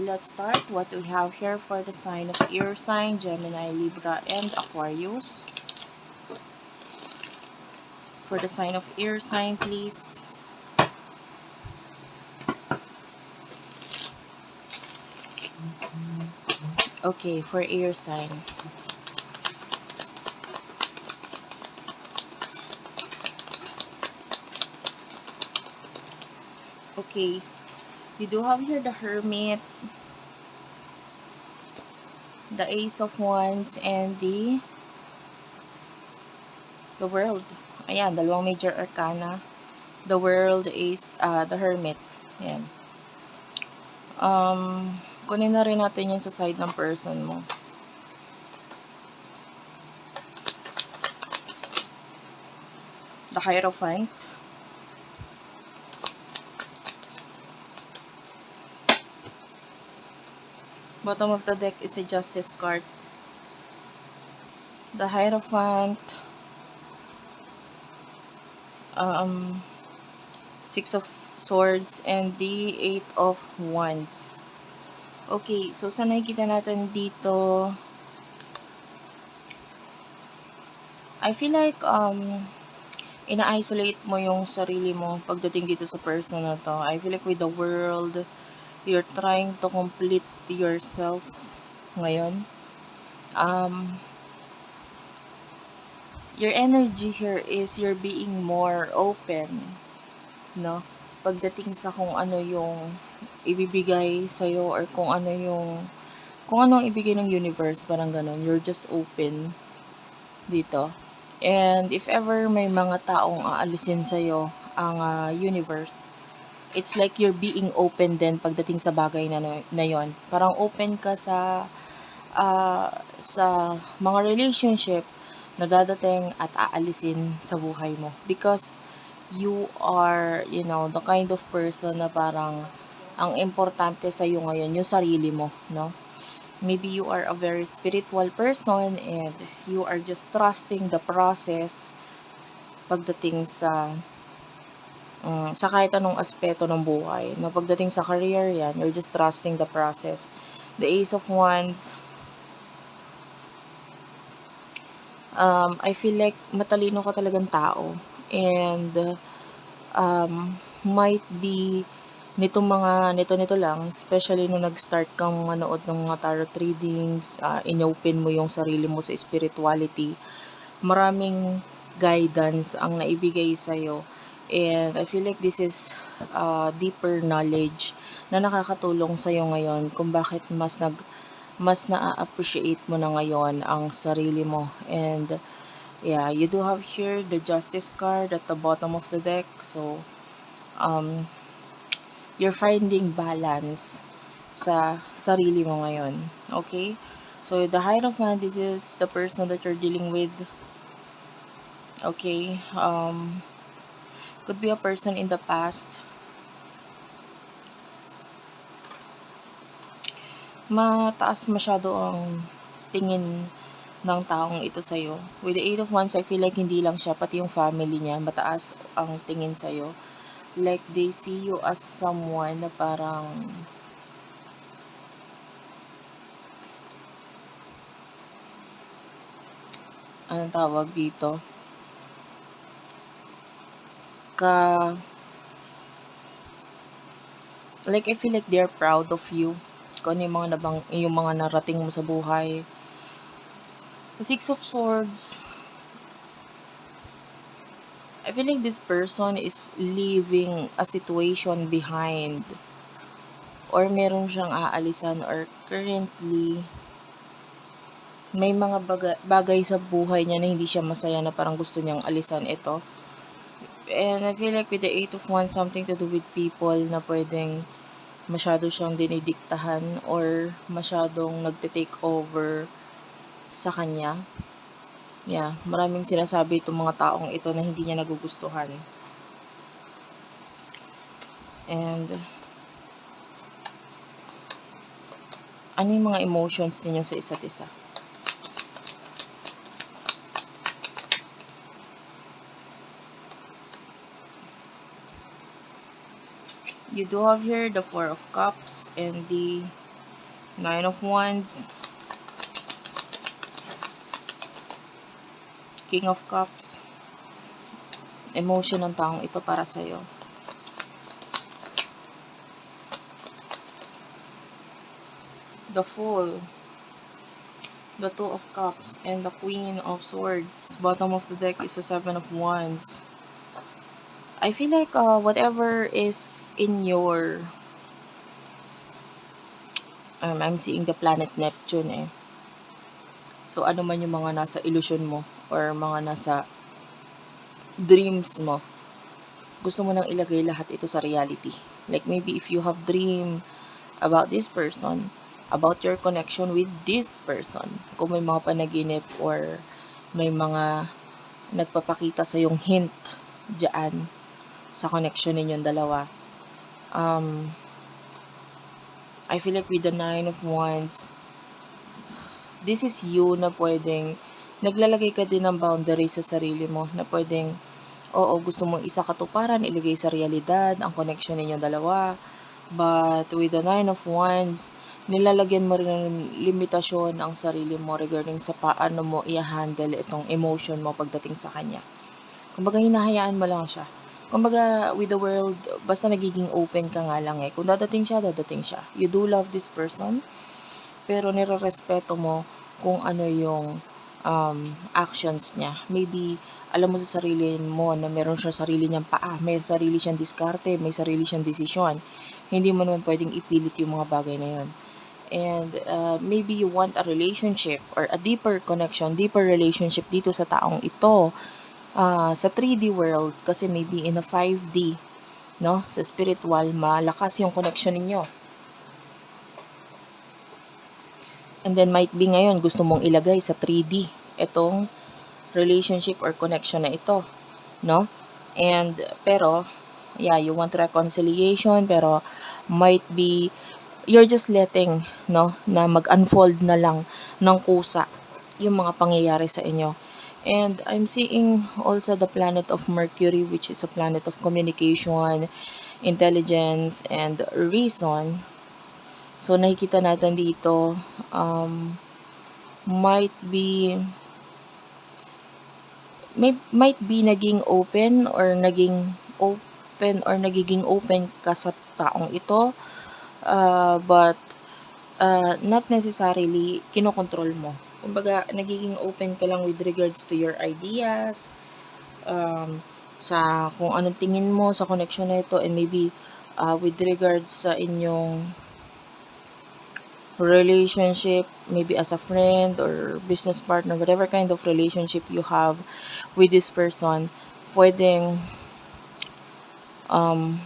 let's start. What we have here for the sign of air sign, Gemini, Libra, and Aquarius. For the sign of air sign, please. Okay, for air sign. Okay, you do have here the Hermit, the Ace of Wands, and the the World. Ayan, dalawang major arcana. The World is uh, the Hermit. Ayan. Um, kunin na rin natin yung sa side ng person mo. The Hierophant. Bottom of the deck is the Justice card. The Hierophant. Um, Six of Swords and the Eight of Wands. Okay, so sa nakikita natin dito, I feel like um, ina-isolate mo yung sarili mo pagdating dito sa person na to. I feel like with the world, you're trying to complete yourself ngayon. Um, your energy here is you're being more open, no? Pagdating sa kung ano yung ibibigay sa'yo or kung ano yung kung ano ang ibigay ng universe, parang ganun. You're just open dito. And if ever may mga taong aalisin sa'yo ang uh, universe, it's like you're being open din pagdating sa bagay na, na yon. Parang open ka sa uh, sa mga relationship na dadating at aalisin sa buhay mo. Because you are, you know, the kind of person na parang ang importante sa iyo ngayon yung sarili mo, no? Maybe you are a very spiritual person and you are just trusting the process pagdating sa um, sa kahit anong aspeto ng buhay. No, pagdating sa career yan, you're just trusting the process. The Ace of Wands, um, I feel like matalino ka talagang tao. And, um, might be nitong mga nito-nito lang, especially nung nag-start kang manood ng mga tarot readings, uh, inopen mo yung sarili mo sa spirituality, maraming guidance ang naibigay sa'yo. And I feel like this is uh, deeper knowledge na nakakatulong sa'yo ngayon kung bakit mas nag mas na-appreciate mo na ngayon ang sarili mo. And yeah, you do have here the justice card at the bottom of the deck. So, um, you're finding balance sa sarili mo ngayon. Okay? So, the Hierophant, this is the person that you're dealing with. Okay? Um, could be a person in the past. Mataas masyado ang tingin ng taong ito sa'yo. With the Eight of Wands, I feel like hindi lang siya, pati yung family niya, mataas ang tingin sa'yo like they see you as someone na parang anong tawag dito ka like I feel like they're proud of you. Kung ano yung mga nabang yung mga narating mo sa buhay. The six of swords. I feel like this person is leaving a situation behind. Or meron siyang aalisan. Or currently may mga bagay, bagay sa buhay niya na hindi siya masaya na parang gusto niyang alisan. Ito. And I feel like with the Eight of Wands, something to do with people na pwedeng masyado siyang dinidiktahan or masyadong nagte-take over sa kanya. Yeah, maraming sinasabi itong mga taong ito na hindi niya nagugustuhan. And, ano yung mga emotions ninyo sa isa't isa? You do have here the Four of Cups and the Nine of Wands. King of Cups. Emotion ng taong ito para sa'yo. The Fool. The Two of Cups. And the Queen of Swords. Bottom of the deck is the Seven of Wands. I feel like uh, whatever is in your um, I'm seeing the planet Neptune eh. So ano man yung mga nasa illusion mo or mga nasa dreams mo, gusto mo nang ilagay lahat ito sa reality. Like maybe if you have dream about this person, about your connection with this person, kung may mga panaginip or may mga nagpapakita sa yung hint diyan sa connection ninyong dalawa. Um, I feel like with the Nine of Wands, this is you na pwedeng naglalagay ka din ng boundary sa sarili mo na pwedeng oo, gusto mong isa katuparan, ilagay sa realidad, ang connection ninyong dalawa. But with the Nine of Wands, nilalagyan mo rin ng limitasyon ang sarili mo regarding sa paano mo i-handle itong emotion mo pagdating sa kanya. Kumbaga, hinahayaan mo lang siya. Kumbaga, with the world, basta nagiging open ka nga lang eh. Kung dadating siya, dadating siya. You do love this person, pero nire-respeto mo kung ano yung um, actions niya. Maybe, alam mo sa sarili mo na meron siya sarili niyang paa, may sarili siyang diskarte, may sarili siyang desisyon. Hindi mo naman pwedeng ipilit yung mga bagay na yun. And uh, maybe you want a relationship or a deeper connection, deeper relationship dito sa taong ito uh, sa 3D world kasi maybe in a 5D, no? Sa spiritual, malakas yung connection ninyo. And then might be ngayon gusto mong ilagay sa 3D itong relationship or connection na ito, no? And pero yeah, you want reconciliation pero might be you're just letting no na mag-unfold na lang ng kusa yung mga pangyayari sa inyo. And I'm seeing also the planet of Mercury which is a planet of communication, intelligence and reason. So nakikita natin dito um might be may, might be naging open or naging open or nagiging open ka sa taong ito uh, but uh, not necessarily kinokontrol mo. Kumbaga, nagiging open ka lang with regards to your ideas, um, sa kung anong tingin mo sa connection na ito, and maybe uh, with regards sa inyong relationship, maybe as a friend or business partner, whatever kind of relationship you have with this person, pwedeng um,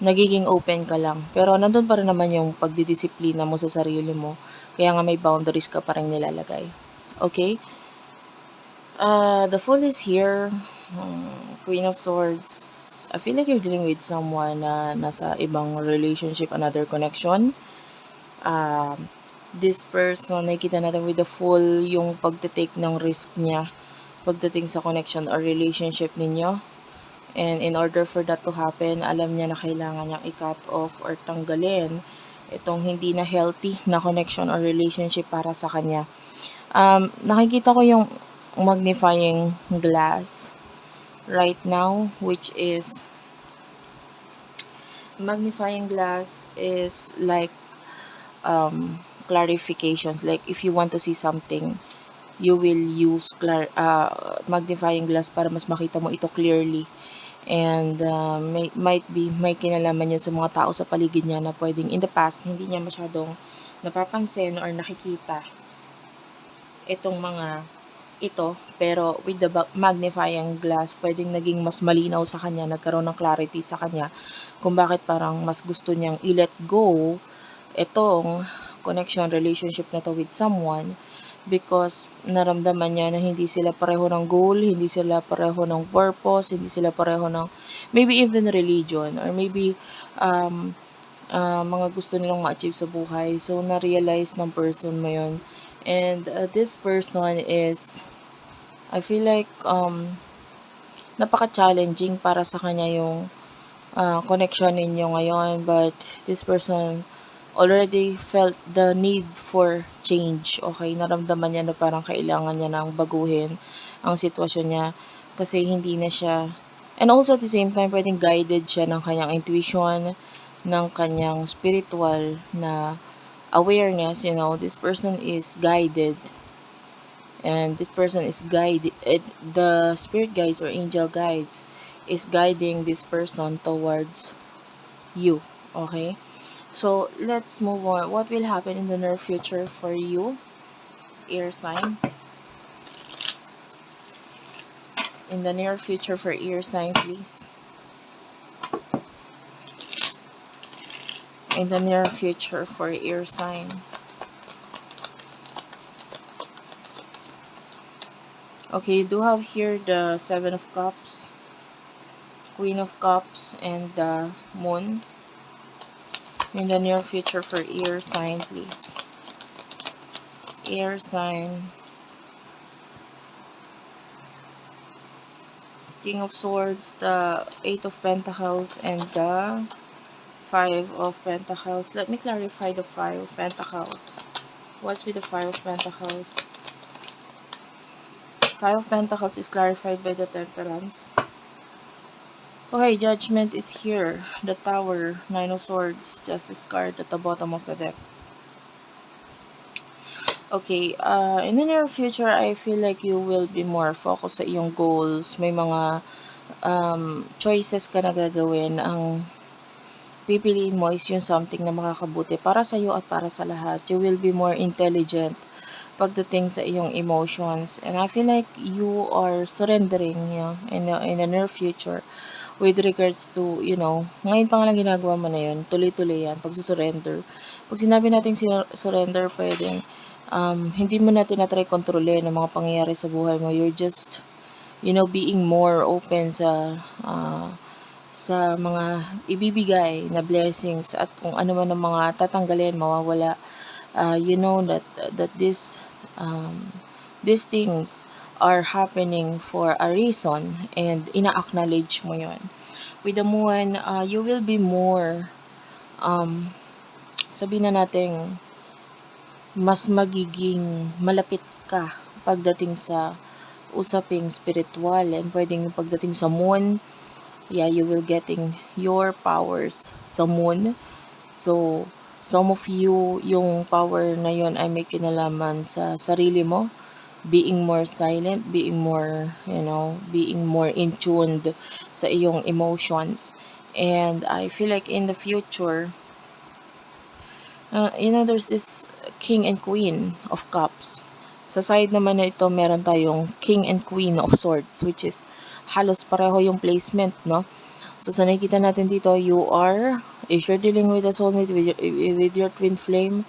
nagiging open ka lang. Pero nandun pa rin naman yung pagdidisiplina mo sa sarili mo. Kaya nga may boundaries ka pa rin nilalagay. Okay? Uh, the Fool is here. Hmm, Queen of Swords. I feel like you're dealing with someone na nasa ibang relationship, another connection. Um, this person, nakikita natin with the Fool, yung pagte-take ng risk niya pagdating sa connection or relationship ninyo. And in order for that to happen, alam niya na kailangan niyang i-cut off or tanggalin itong hindi na healthy na connection or relationship para sa kanya. Um, nakikita ko yung magnifying glass right now, which is magnifying glass is like um, clarifications. Like if you want to see something, you will use clar uh, magnifying glass para mas makita mo ito clearly. And uh, may, might be may kinalaman yun sa mga tao sa paligid niya na pwedeng in the past hindi niya masyadong napapansin or nakikita itong mga ito. Pero with the magnifying glass pwedeng naging mas malinaw sa kanya nagkaroon ng clarity sa kanya kung bakit parang mas gusto niyang i-let go itong connection relationship na to with someone because naramdaman niya na hindi sila pareho ng goal, hindi sila pareho ng purpose, hindi sila pareho ng maybe even religion or maybe um, uh, mga gusto nilang ma-achieve sa buhay. So, na-realize ng person mo yun. And uh, this person is, I feel like, um, napaka-challenging para sa kanya yung uh, connection ninyo ngayon. But this person already felt the need for change. Okay, naramdaman niya na parang kailangan niya nang baguhin ang sitwasyon niya kasi hindi na siya and also at the same time pwedeng guided siya ng kanyang intuition, ng kanyang spiritual na awareness, you know, this person is guided and this person is guided the spirit guides or angel guides is guiding this person towards you okay so let's move on. What will happen in the near future for you air sign? In the near future for air sign please. In the near future for air sign. Okay you do have here the seven of cups queen of cups and the moon in the near future for air sign please. Air sign. King of swords the eight of pentacles and the five of pentacles. Let me clarify the five of pentacles. What's with the five of pentacles? Five of pentacles is clarified by the temperance Okay, judgment is here. The tower, nine of swords, justice card at the bottom of the deck. Okay, uh, in the near future, I feel like you will be more focused sa iyong goals. May mga um, choices ka na gagawin. Ang pipiliin mo is yung something na makakabuti para sa iyo at para sa lahat. You will be more intelligent pagdating sa iyong emotions. And I feel like you are surrendering yeah, in, the, in the near future with regards to, you know, ngayon pa nga lang ginagawa mo na yun, tuloy-tuloy yan, pagsusurrender. Pag sinabi natin surrender, pwedeng um, hindi mo na tinatry kontrolin ang mga pangyayari sa buhay mo. You're just, you know, being more open sa uh, sa mga ibibigay na blessings at kung ano man ang mga tatanggalin, mawawala. Uh, you know that that this um, these things are happening for a reason and ina-acknowledge mo yon with the moon uh, you will be more um, sabihin na natin mas magiging malapit ka pagdating sa usaping spiritual and pwedeng pagdating sa moon. Yeah you will getting your powers sa moon. So some of you yung power na yon ay may kinalaman sa sarili mo being more silent, being more, you know, being more in tuned sa iyong emotions. And I feel like in the future, uh, you know, there's this king and queen of cups. Sa side naman na ito, meron tayong king and queen of swords, which is halos pareho yung placement, no? So, sa nakikita natin dito, you are, if you're dealing with a soulmate, with your, with your twin flame,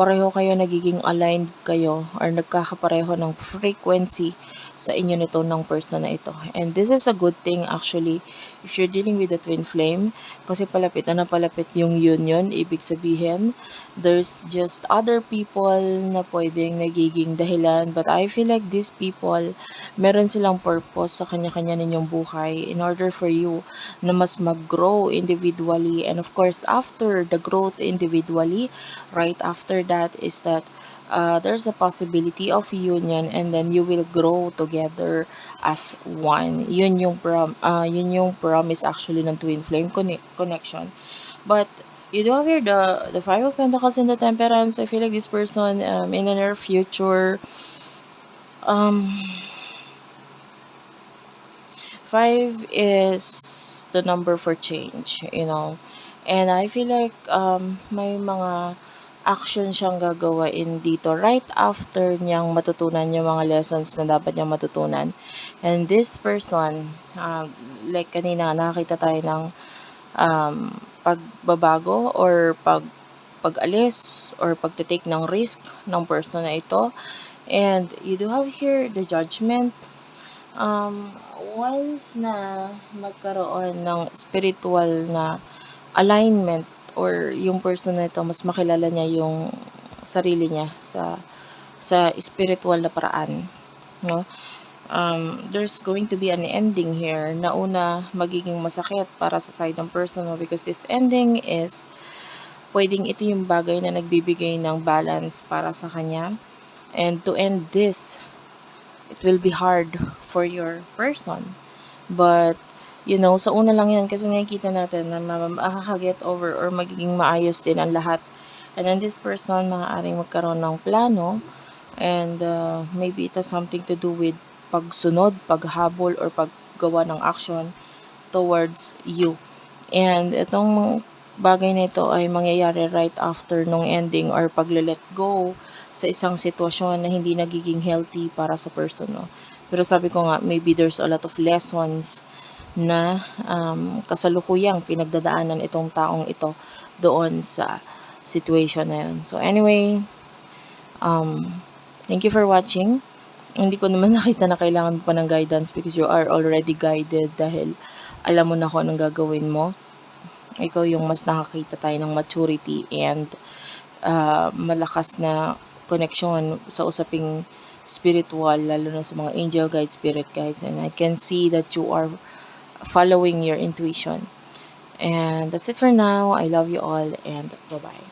pareho kayo nagiging aligned kayo or nagkakapareho ng frequency sa inyo nito ng person na ito. And this is a good thing actually if you're dealing with a twin flame kasi palapit na palapit yung union, ibig sabihin there's just other people na pwedeng nagiging dahilan but I feel like these people meron silang purpose sa kanya-kanya ninyong buhay in order for you na mas mag-grow individually and of course after the growth individually right after that is that uh, there's a possibility of union and then you will grow together as one. Yun yung prom uh, yun yung promise actually ng twin flame conne- connection. But you do have the the five of pentacles and the temperance. I feel like this person um, in the near future um five is the number for change, you know. And I feel like um may mga action siyang gagawain dito right after niyang matutunan yung mga lessons na dapat niyang matutunan. And this person, uh, like kanina nakakita tayo ng um, pagbabago or pag pag-alis or pagte-take ng risk ng person na ito. And you do have here the judgment. Um, once na magkaroon ng spiritual na alignment or yung person na ito mas makilala niya yung sarili niya sa sa spiritual na paraan no um, there's going to be an ending here na una magiging masakit para sa side ng person mo because this ending is Pwedeng ito yung bagay na nagbibigay ng balance para sa kanya. And to end this, it will be hard for your person. But, you know, sa una lang yan kasi nakikita natin na ma- makaka-get over or magiging maayos din ang lahat. And then this person, maaaring magkaroon ng plano and uh, maybe it has something to do with pagsunod, paghabol, or paggawa ng action towards you. And itong bagay na ito ay mangyayari right after nung ending or pagle-let go sa isang sitwasyon na hindi nagiging healthy para sa person. No? Pero sabi ko nga, maybe there's a lot of lessons na um, kasalukuyang pinagdadaanan itong taong ito doon sa situation na yun. So anyway, um, thank you for watching. Hindi ko naman nakita na kailangan mo pa ng guidance because you are already guided dahil alam mo na kung anong gagawin mo. Ikaw yung mas nakakita tayo ng maturity and uh, malakas na connection sa usaping spiritual, lalo na sa mga angel guides, spirit guides. And I can see that you are following your intuition. And that's it for now. I love you all and bye-bye.